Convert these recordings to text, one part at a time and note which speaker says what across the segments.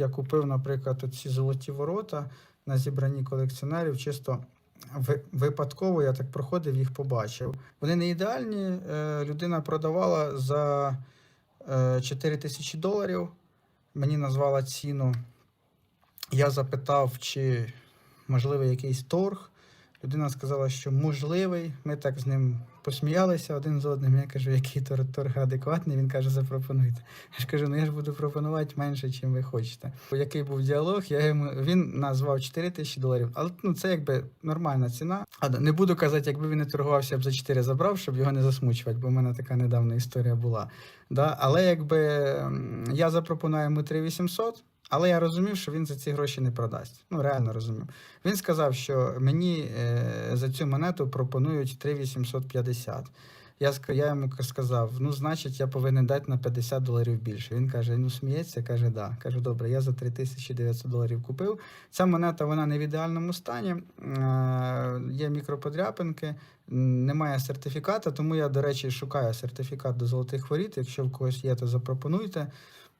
Speaker 1: я купив, наприклад, ці золоті ворота на зібранні колекціонерів, чисто випадково я так проходив, їх побачив. Вони не ідеальні. е, Людина продавала за е, 4 тисячі доларів. Мені назвала ціну. Я запитав, чи можливий якийсь торг. Людина сказала, що можливий. Ми так з ним посміялися один з одним. Я кажу, який тор- торг адекватний. Він каже, запропонуйте. Я ж кажу, ну я ж буду пропонувати менше, чим ви хочете. Який був діалог? Я йому він назвав 4 тисячі доларів, але ну це якби нормальна ціна. А не буду казати, якби він не торгувався, б за 4 забрав, щоб його не засмучувати, бо в мене така недавня історія була. Да? Але якби я запропоную йому 3800, але я розумів, що він за ці гроші не продасть. Ну, реально розумів. Він сказав, що мені е, за цю монету пропонують 3850. Я, я йому сказав: ну, значить, я повинен дати на 50 доларів більше. Він каже: ну сміється, каже, да. Кажу, добре, я за 3900 доларів купив. Ця монета вона не в ідеальному стані. Е, є мікроподряпинки, немає сертифіката, тому я, до речі, шукаю сертифікат до золотих воріт. Якщо в когось є, то запропонуйте.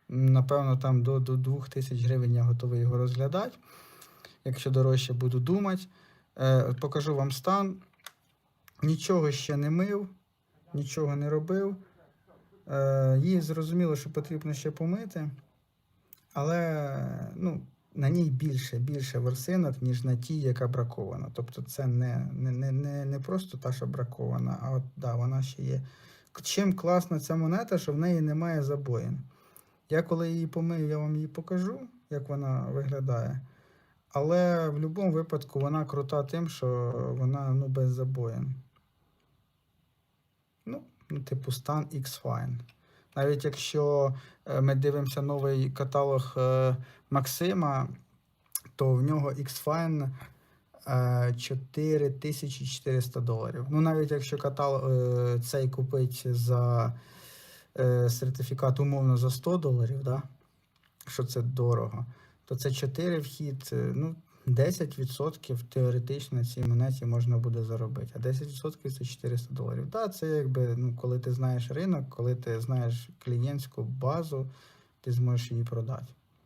Speaker 1: Напевно, там до, до 2000 гривень я готовий його розглядати. Якщо дорожче буду думати. Е, покажу вам стан. Нічого ще не мив, нічого не робив. Е, її зрозуміло, що потрібно ще помити, але ну, на ній більше, більше ворсинок, ніж на тій, яка бракована. Тобто це не, не, не, не просто та, що бракована, а от да, вона ще є. Чим класна ця монета, що в неї немає забоїн. Я коли її помию, я вам її покажу, як вона виглядає. Але в будь-якому випадку вона крута тим, що вона ну, без забоїн. Ну, ну, типу стан X-Fine. Навіть якщо е, ми дивимося новий каталог е, Максима, то в нього X-Fine е, 4400 доларів. Ну, навіть якщо каталог е, цей купить за е, сертифікат умовно за 100 доларів, да? що це дорого, то це 4 вхід, е, ну, 10% теоретично цій монеті можна буде заробити. А 10% це 400 доларів. Так, це якби, ну, коли ти знаєш ринок, коли ти знаєш клієнтську базу, ти зможеш її продати.